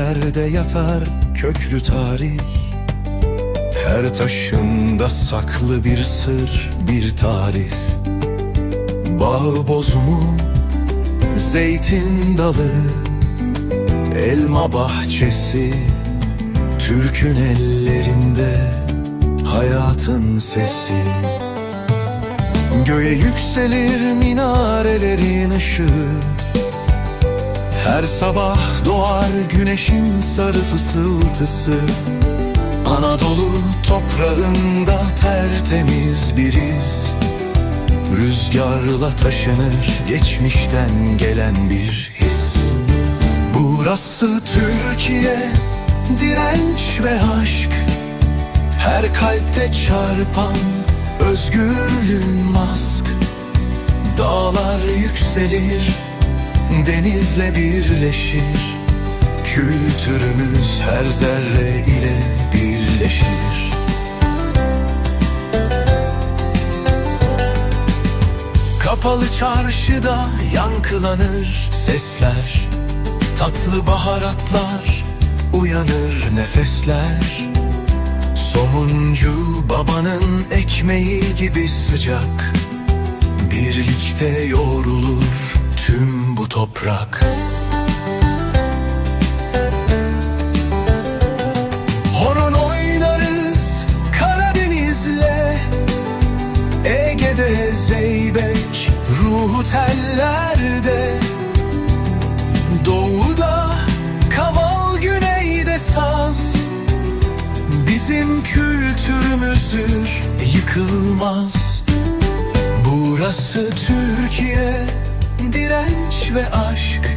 yerde yatar köklü tarih. Her taşında saklı bir sır, bir tarif. Bağ bozumu, zeytin dalı Elma bahçesi, Türk'ün ellerinde Hayatın sesi. Göğe yükselir minarelerin ışığı Her sabah doğar güneşin sarı fısıltısı. Anadolu toprağında tertemiz bir iz Rüzgarla taşınır geçmişten gelen bir his. Burası Türkiye direnç ve aşk. Her kalpte çarpan özgürlüğün mask. Dağlar yükselir denizle birleşir. Kültürümüz her zerre ile birleşir. Kapalı çarşıda yankılanır sesler. Tatlı baharatlar uyanır nefesler. Somuncu babanın ekmeği gibi sıcak. Birlikte yoğrulur toprak. Horon oynarız Karadeniz'le. Ege'de zeybek ruhu tellerde. Doğuda kaval güneyde saz. Bizim kültürümüzdür yıkılmaz. Burası Türkiye direnç ve aşk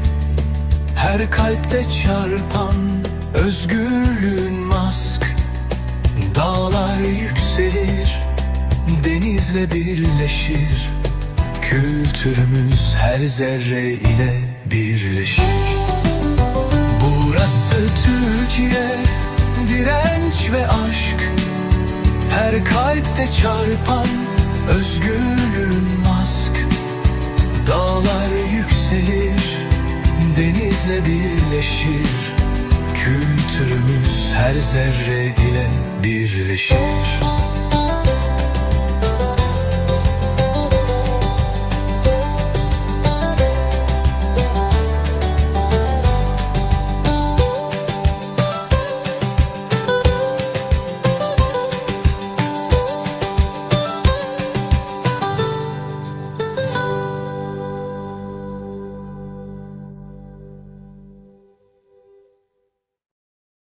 Her kalpte çarpan özgürlüğün mask. Dağlar yükselir denizle birleşir. Kültürümüz her zerre ile birleşir. Burası Türkiye direnç ve aşk. Her kalpte çarpan özgürlüğün mask. Dağlar denizle birleşir. Kültürümüz her zerre ile birleşir